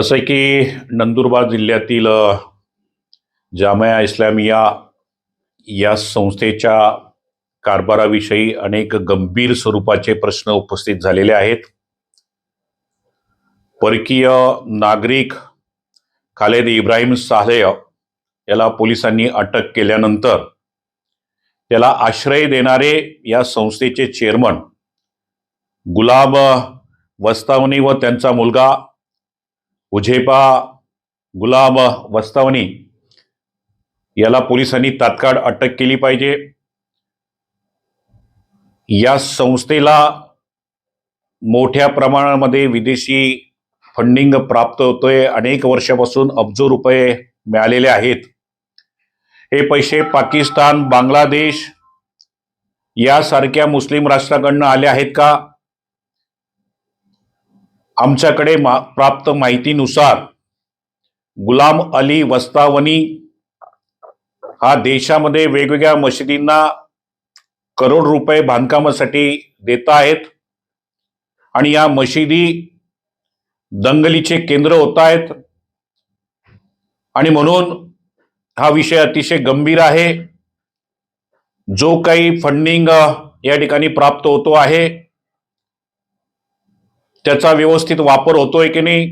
असं आहे की नंदुरबार जिल्ह्यातील जामया इस्लामिया या संस्थेच्या कारभाराविषयी अनेक गंभीर स्वरूपाचे प्रश्न उपस्थित झालेले आहेत. परकीय नागरिक खालेद इब्राहिम सालेय याला पोलिसांनी अटक केल्यानंतर त्याला आश्रय देणारे या संस्थेचे चेअरमन गुलाब वस्तावनी व त्यांचा मुलगा उझेपा गुलाब वस्तावनी याला पोलिसांनी तात्काळ अटक केली पाहिजे. या संस्थेला मोठ्या प्रमाणामध्ये विदेशी फंडिंग प्राप्त होतोय. अनेक वर्षापासून अब्जो रुपये मिळालेले आहेत. हे पैसे पाकिस्तान बांगलादेश यासारख्या मुस्लिम राष्ट्राकडनं आले आहेत का? आमच्याकडे मा प्राप्त माहितीनुसार गुलाम अली वस्तावनी हा देशामध्ये वेगवेगळ्या मशिदींना करोड रुपये बांधकामासाठी देत आहेत. आणि या मशिदी दंगलीचे केंद्र होत आहेत. आणि म्हणून हा विषय अतिशय गंभीर आहे. जो काही फंडिंग या ठिकाणी प्राप्त होतो आहे. त्याचा व्यवस्थित वापर होतोय की नाही?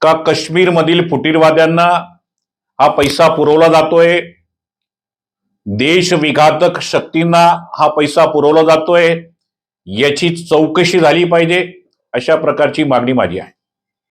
का काश्मीरमधील फुटीरवाद्यांना हा पैसा पुरवला जातोय? देशविघातक शक्तींना हा पैसा पुरवला जातोय? याची चौकशी झाली पाहिजे अशा प्रकारची मागणी माझी आहे.